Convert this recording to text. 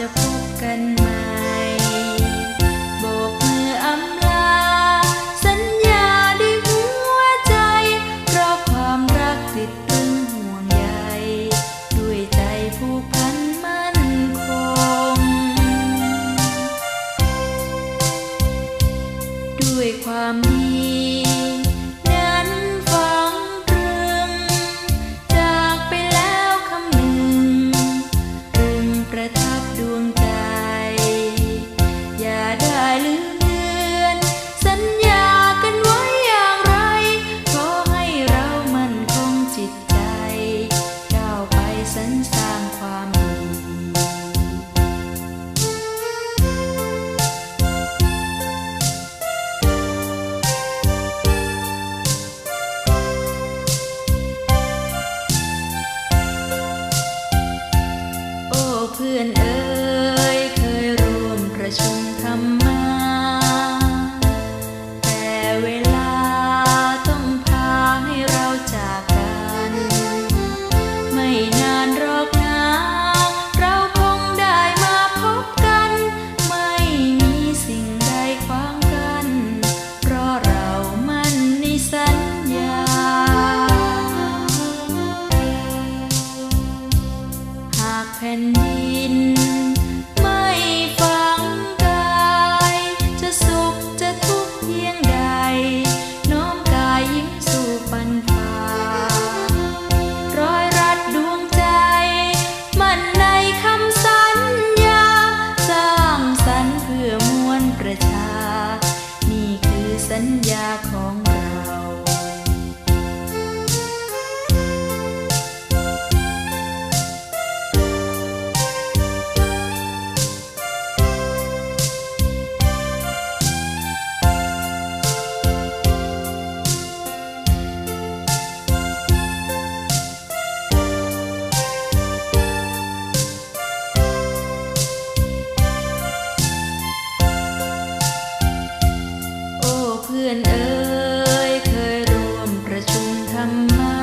จะพบกันใหม่โบกมืออำลา สัญญาด้วยหัวใจ เพราะความรักติดตึงห่วงใยด้วยใจผู้พันมั่นคง ด้วยความดี สร้างความดีโอ้เพื่อนเอ๋ แผ่นดิน ไม่ฟังกาย จะสุขจะทุกข์เพียงใด น้อมกายยิ้มสู่ปันฟ้ารอยรัดดวงใจ มันในคำสัญญา สร้างสรรค์เพื่อมวลประชา นี่คือสัญญาของ ชุม